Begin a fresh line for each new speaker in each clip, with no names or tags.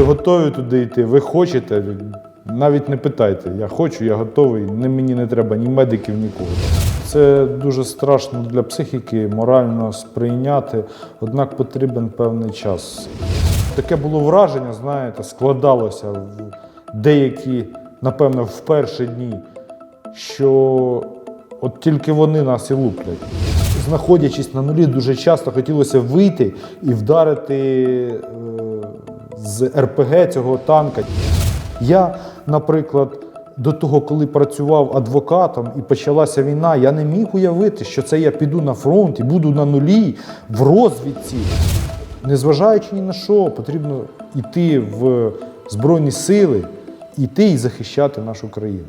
готові туди йти, ви хочете, навіть не питайте. Я хочу, я готовий. Ні, мені не треба ні медиків, нікого. Це дуже страшно для психіки, морально сприйняти, однак потрібен певний час. Таке було враження, знаєте, складалося в деякі, напевно, в перші дні, що от тільки вони нас і луплять. Знаходячись на нулі, дуже часто хотілося вийти і вдарити е, з РПГ цього танка. Я, наприклад, до того, коли працював адвокатом і почалася війна, я не міг уявити, що це я піду на фронт і буду на нулі в розвідці. Незважаючи ні на що, потрібно йти в Збройні сили, йти і захищати нашу країну.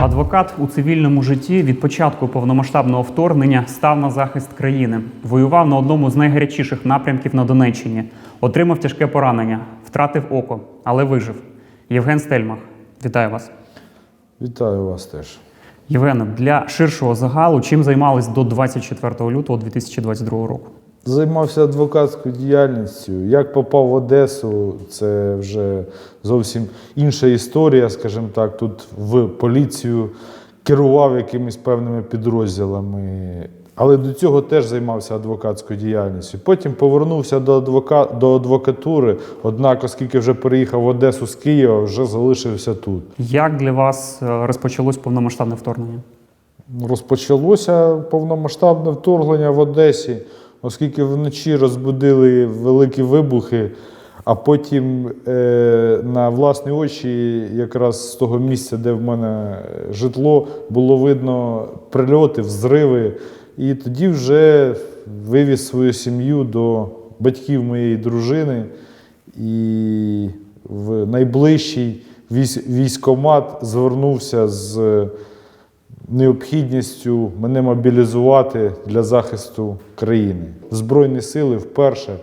Адвокат у цивільному житті від початку повномасштабного вторгнення став на захист країни, воював на одному з найгарячіших напрямків на Донеччині, отримав тяжке поранення, втратив око, але вижив. Євген Стельмах, вітаю вас.
Вітаю вас теж.
Євгене, для ширшого загалу, чим займались до 24 лютого 2022 року?
Займався адвокатською діяльністю. Як попав в Одесу, це вже зовсім інша історія, скажімо так. Тут в поліцію керував якимись певними підрозділами. Але до цього теж займався адвокатською діяльністю. Потім повернувся до, адвока... до адвокатури, однак, оскільки вже переїхав в Одесу з Києва, вже залишився тут.
Як для вас е, розпочалось повномасштабне вторгнення?
Розпочалося повномасштабне вторгнення в Одесі, оскільки вночі розбудили великі вибухи, а потім е, на власні очі, якраз з того місця, де в мене житло, було видно прильоти, взриви. І тоді вже вивіз свою сім'ю до батьків моєї дружини і в найближчий військ- військкомат звернувся з необхідністю мене мобілізувати для захисту країни. Збройні сили вперше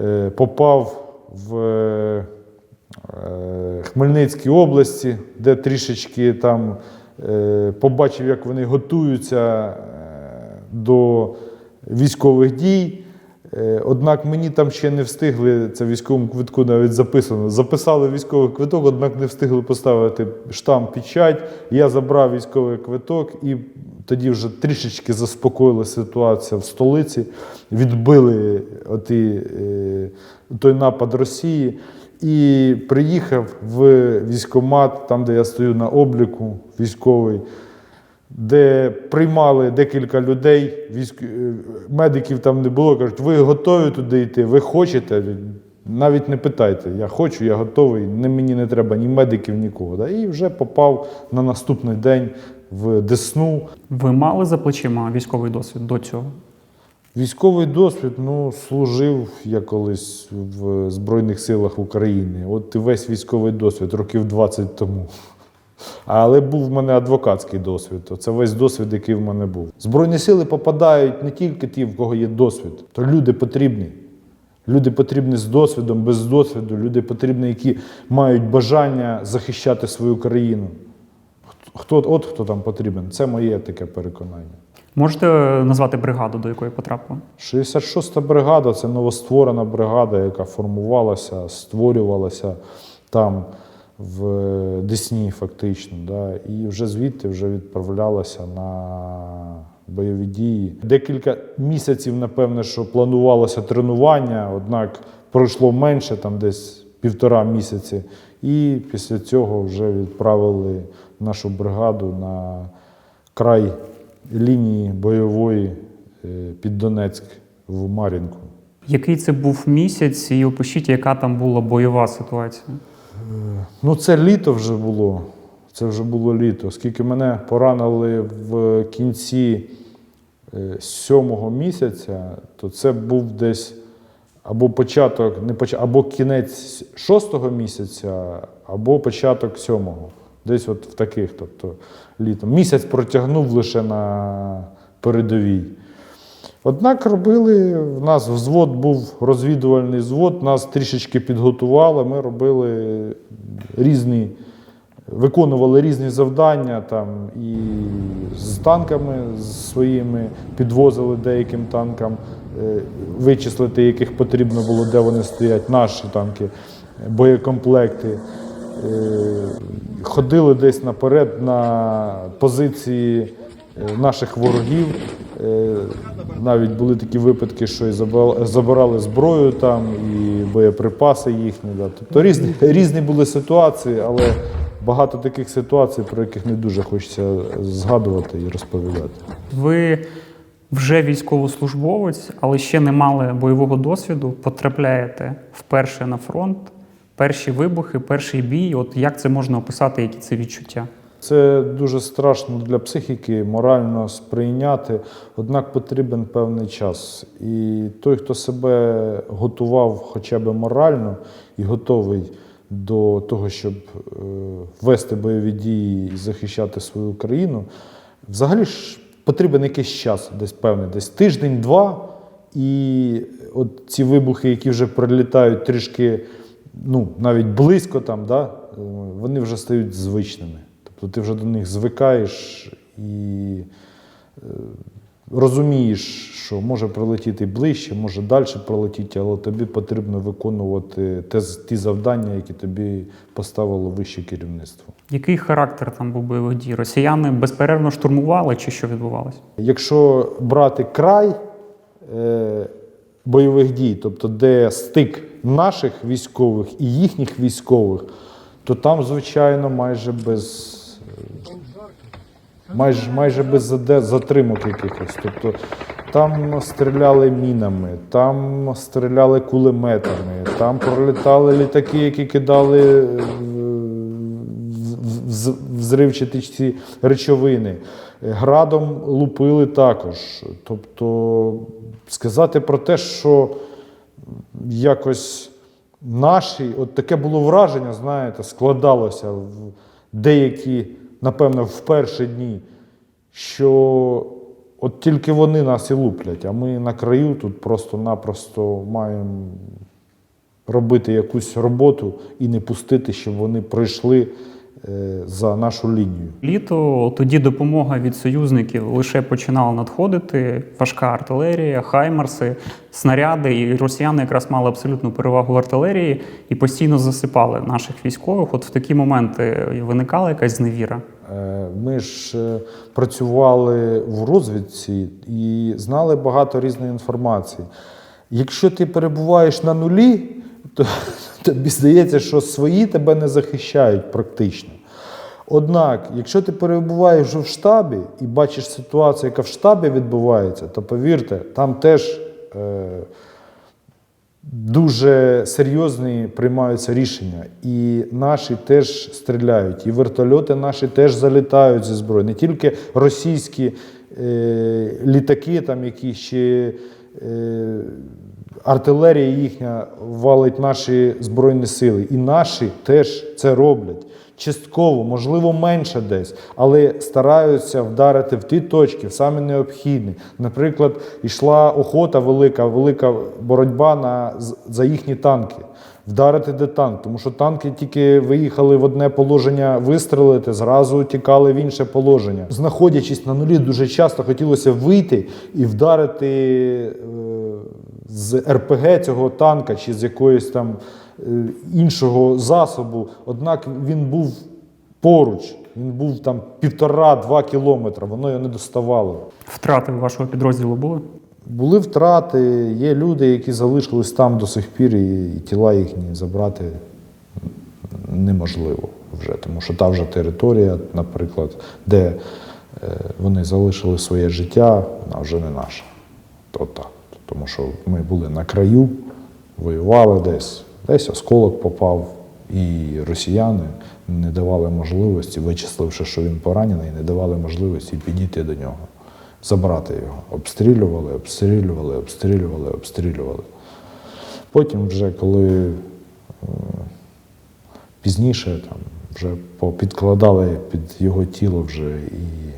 е, попав в е, Хмельницькій області, де трішечки там е, побачив, як вони готуються е, до військових дій. Е, Однак мені там ще не встигли, це військовому квитку навіть записано. Записали військовий квиток, однак не встигли поставити штамп печать. Я забрав військовий квиток і тоді вже трішечки заспокоїла ситуація в столиці. Відбили оті, е, той напад Росії. І приїхав в військкомат, там, де я стою на обліку військовий, де приймали декілька людей, військ... е, медиків там не було. Кажуть, ви готові туди йти, ви хочете? Навіть не питайте, я хочу, я готовий, ні, мені не треба ні медиків, нікого. Да? І вже попав на наступний день в Десну.
Ви мали за плечима військовий досвід до цього?
Військовий досвід, ну, служив я колись в Збройних силах України. От і весь військовий досвід, років 20 тому. Але був в мене адвокатський досвід. Це весь досвід, який в мене був. Збройні сили попадають не тільки ті, в кого є досвід, то люди потрібні. Люди потрібні з досвідом, без досвіду, люди потрібні, які мають бажання захищати свою країну. Хто, от хто там потрібен, це моє таке переконання.
Можете назвати бригаду, до якої потрапили?
66-та бригада це новостворена бригада, яка формувалася, створювалася там в Десні, фактично. Да, і вже звідти вже відправлялася на бойові дії. Декілька місяців, напевне, що планувалося тренування, однак пройшло менше, там десь півтора місяці. І після цього вже відправили нашу бригаду на край лінії бойової е, під Донецьк в Мар'їнку.
Який це був місяць, і опишіть, яка там була бойова ситуація?
Ну, це літо вже було. Це вже було літо. Оскільки мене поранили в кінці е, сьомого місяця, то це був десь або початок, не поч... або кінець шостого місяця, або початок сьомого. Десь от в таких, тобто літом. Місяць протягнув лише на передовій. Однак робили, в нас взвод був розвідувальний взвод, нас трішечки підготували, ми робили різні, виконували різні завдання там і з танками своїми підвозили деяким танкам е, вичислити, яких потрібно було, де вони стоять, наші танки, боєкомплекти. Е, Ходили десь наперед на позиції е, наших ворогів. Е, Навіть були такі випадки, що і забирали зброю там, і боєприпаси їхні. Да. Тобто різні, різні були ситуації, але багато таких ситуацій, про яких не дуже хочеться згадувати і розповідати.
Ви вже військовослужбовець, але ще не мали бойового досвіду. Потрапляєте вперше на фронт, перші вибухи, перший бій. От як це можна описати, які це відчуття?
Це дуже страшно для психіки, морально сприйняти, однак потрібен певний час. І той, хто себе готував хоча б морально і готовий до того, щоб е, вести бойові дії і захищати свою країну, взагалі ж потрібен якийсь час, десь певний, десь тиждень-два. І от ці вибухи, які вже прилітають трішки, ну, навіть близько там, да, е, вони вже стають звичними. Тобто ти вже до них звикаєш і е, розумієш, що може прилетіти ближче, може далі прилетіти, але тобі потрібно виконувати те, ті завдання, які тобі поставило вище керівництво.
Який характер там був бойових дій? Росіяни безперервно штурмували чи що відбувалося?
Якщо брати край е, бойових дій, тобто де стик наших військових і їхніх військових, то там, звичайно, майже без. Майже, майже без затримок якихось. Тобто там стріляли мінами, там стріляли кулеметами, там пролітали літаки, які кидали е, взривчаті ці речовини. Градом лупили також. Тобто сказати про те, що якось наші, от таке було враження, знаєте, складалося в деякі, напевно, в перші дні, що от тільки вони нас і луплять, а ми на краю тут просто-напросто маємо робити якусь роботу і не пустити, щоб вони пройшли за нашу лінію.
Літо тоді допомога від союзників лише починала надходити. Важка артилерія, хаймарси, снаряди. І росіяни якраз мали абсолютну перевагу в артилерії і постійно засипали наших військових. От в такі моменти виникала якась зневіра.
Е, Ми ж е, працювали в розвідці і знали багато різної інформації. Якщо ти перебуваєш на нулі, то тобі здається, що свої тебе не захищають практично. Однак, якщо ти перебуваєш вже в штабі і бачиш ситуацію, яка в штабі відбувається, то повірте, там теж е, дуже серйозні приймаються рішення. І наші теж стріляють, і вертольоти наші теж залітають зі зброї. Не тільки російські е, літаки, там які ще. Е, Артилерія їхня валить наші збройні сили, і наші теж це роблять. Частково, можливо, менше десь, але стараються вдарити в ті точки, в саме необхідні. Наприклад, йшла охота велика, велика боротьба на, за їхні танки. Вдарити де танк, тому що танки тільки виїхали в одне положення вистрелити, зразу тікали в інше положення. Знаходячись на нулі, дуже часто хотілося вийти і вдарити е, з РПГ цього танка чи з якоїсь там е, іншого засобу. Однак він був поруч, він був там півтора-два кілометри, воно його не доставало.
Втрати вашого підрозділу були?
Були втрати, є люди, які залишились там до сих пір, і, і тіла їхні забрати неможливо вже, тому що та вже територія, наприклад, де е, вони залишили своє життя, вона вже не наша. То так. Тому що ми були на краю, воювали десь, десь осколок попав, і росіяни не давали можливості, вичисливши, що він поранений, не давали можливості підійти до нього, забрати його. Обстрілювали, обстрілювали, обстрілювали, обстрілювали. Потім, вже коли е, пізніше там, вже підкладали під його тіло вже і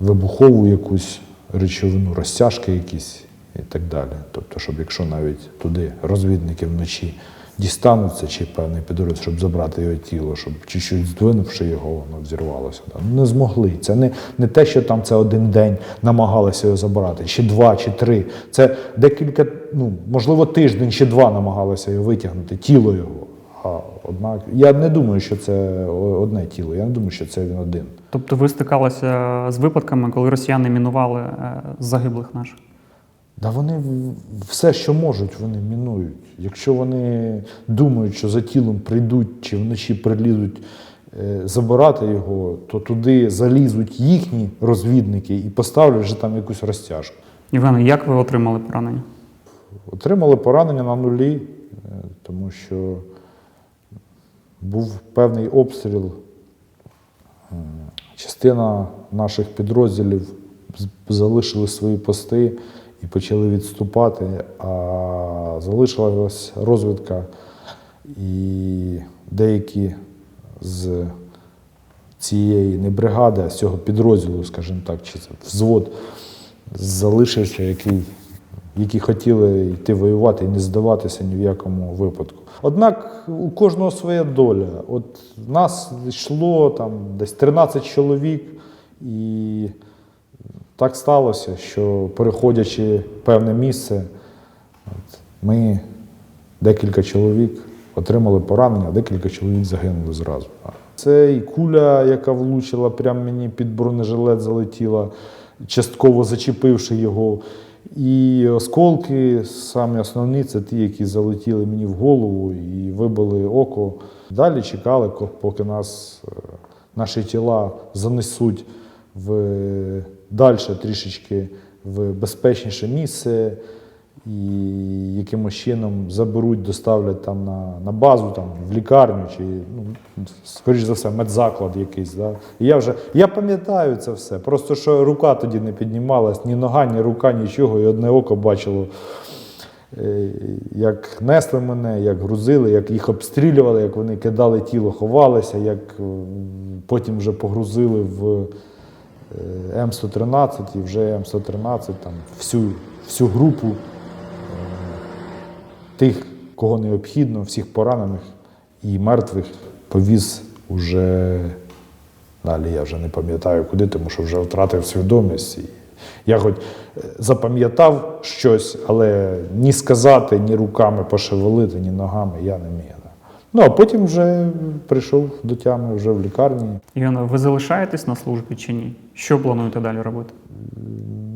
вибухову якусь речовину, розтяжки якісь і так далі. Тобто, щоб якщо навіть туди розвідники вночі дістануться, чи певний підрозділ, щоб забрати його тіло, щоб чуть-чуть здвинувши його, воно взірвалося. Да. Не змогли. Це не, не те, що там це один день намагалися його забрати, чи два, чи три. Це декілька, ну, можливо, тиждень чи два намагалися його витягнути, тіло його. А однак я не думаю, що це одне тіло. Я не думаю, що це він один.
Тобто ви стикалися з випадками, коли росіяни мінували е, загиблих наших?
Да вони все, що можуть, вони мінують. Якщо вони думають, що за тілом прийдуть чи вночі прилізуть е, забирати його, то туди залізуть їхні розвідники і поставлять вже там якусь розтяжку.
Євгене, як ви отримали поранення?
Отримали поранення на нулі, е, тому що був певний обстріл. Частина наших підрозділів залишили свої пости і почали відступати, а залишилась розвідка, і деякі з цієї не бригади, а з цього підрозділу, скажімо так, чи це взвод залишився, який які хотіли йти воювати і не здаватися ні в якому випадку. Однак у кожного своя доля. От нас йшло там десь 13 чоловік, і так сталося, що переходячи певне місце, от, ми декілька чоловік отримали поранення, декілька чоловік загинули зразу. Це і куля, яка влучила прямо мені під бронежилет, залетіла, частково зачепивши його. І осколки, самі основні, це ті, які залетіли мені в голову і вибили око. Далі чекали, поки нас е, наші тіла занесуть в далі трішечки в безпечніше місце і якимось чином заберуть, доставлять там на, на базу, там, в лікарню чи, ну, скоріш за все, медзаклад якийсь. Да? І я вже я пам'ятаю це все. Просто що рука тоді не піднімалась, ні нога, ні рука, нічого, і одне око бачило. е, Як несли мене, як грузили, як їх обстрілювали, як вони кидали тіло, ховалися, як потім вже погрузили в М113 і вже М113 там всю, всю групу е, тих, кого необхідно, всіх поранених і мертвих повіз уже далі. Я вже не пам'ятаю куди, тому що вже втратив свідомість. Я хоч е, запам'ятав щось, але ні сказати, ні руками пошевелити, ні ногами я не міг. Ну а потім вже прийшов до тями вже в лікарні.
Євгене, ви залишаєтесь на службі чи ні? Що плануєте далі робити?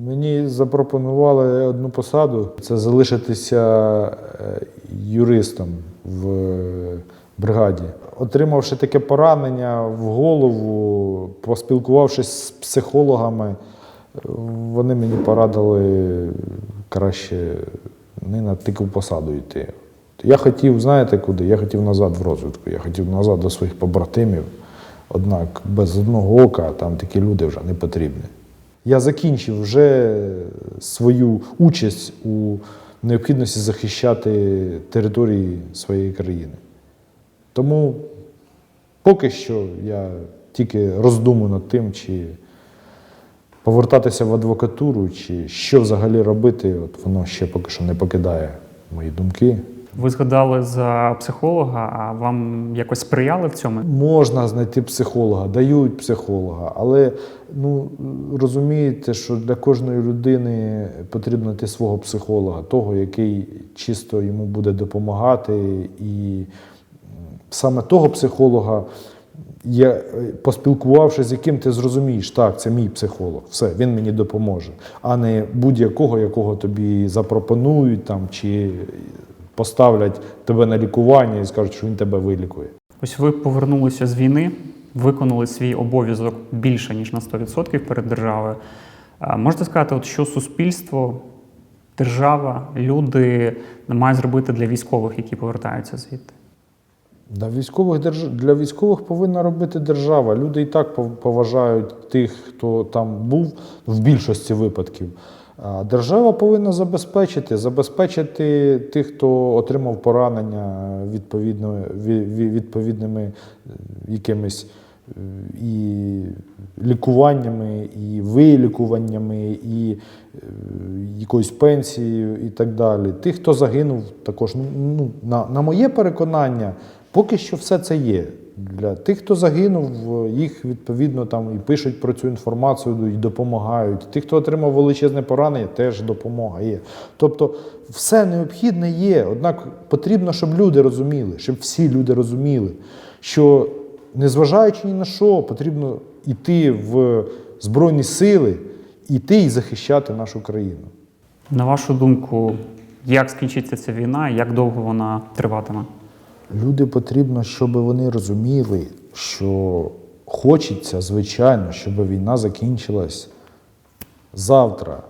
Мені запропонували одну посаду це залишитися е, юристом в е, бригаді. Отримавши таке поранення в голову, поспілкувавшись з психологами, е, вони мені порадили краще не на таку посаду йти. Я хотів, знаєте куди? Я хотів назад в розвідку, я хотів назад до своїх побратимів. Однак без одного ока там такі люди вже не потрібні. Я закінчив вже свою участь у необхідності захищати території своєї країни. Тому поки що я тільки роздумую над тим, чи повертатися в адвокатуру, чи що взагалі робити, от воно ще поки що не покидає мої думки.
Ви згадали за психолога, а вам якось сприяли в цьому?
Можна знайти психолога, дають психолога, але ну розумієте, що для кожної людини потрібно знайти свого психолога, того, який чисто йому буде допомагати, і саме того психолога. Я е, поспілкувавшись з яким ти зрозумієш, так, це мій психолог, все, він мені допоможе, а не будь-якого, якого тобі запропонують там, чи поставлять тебе на лікування і скажуть, що він тебе вилікує.
Ось ви повернулися з війни, виконали свій обов'язок більше ніж на 100% перед державою. Можете сказати, от що суспільство, держава, люди мають зробити для військових, які повертаються звідти?
Для військових, для військових повинна робити держава. Люди і так поважають тих, хто там був в більшості випадків. Держава повинна забезпечити, забезпечити тих, хто отримав поранення відповідно, ві- ві- відповідними е, якимись е, і лікуваннями, і вилікуваннями, і е, якоюсь пенсією, і так далі. Тих, хто загинув, також ну, на, на моє переконання, поки що все це є. Для тих, хто загинув, їх відповідно там і пишуть про цю інформацію і допомагають. Тих, хто отримав величезне поранення, теж допомога є. Тобто все необхідне є. Однак потрібно, щоб люди розуміли, щоб всі люди розуміли, що незважаючи ні на що, потрібно йти в Збройні сили, йти і захищати нашу країну.
На вашу думку, як скінчиться ця війна як довго вона триватиме?
Люди потрібно, щоб вони розуміли, що хочеться, звичайно, щоб війна закінчилась завтра,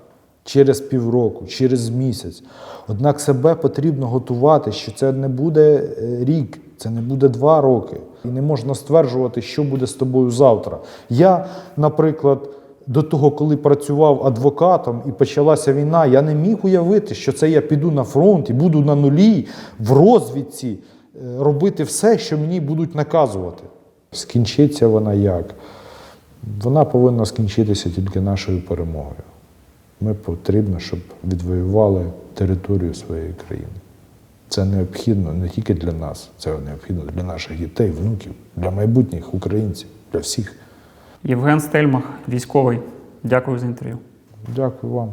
через півроку, через місяць. Однак себе потрібно готувати, що це не буде е, рік, це не буде два роки. І не можна стверджувати, що буде з тобою завтра. Я, наприклад, до того, коли працював адвокатом і почалася війна, я не міг уявити, що це я піду на фронт і буду на нулі в розвідці робити все, що мені будуть наказувати. Скінчиться вона як? Вона повинна скінчитися тільки нашою перемогою. Ми потрібно, щоб відвоювали територію своєї країни. Це необхідно не тільки для нас, це необхідно для наших дітей, внуків, для майбутніх українців, для всіх.
Євген Стельмах, військовий. Дякую за інтерв'ю.
Дякую вам.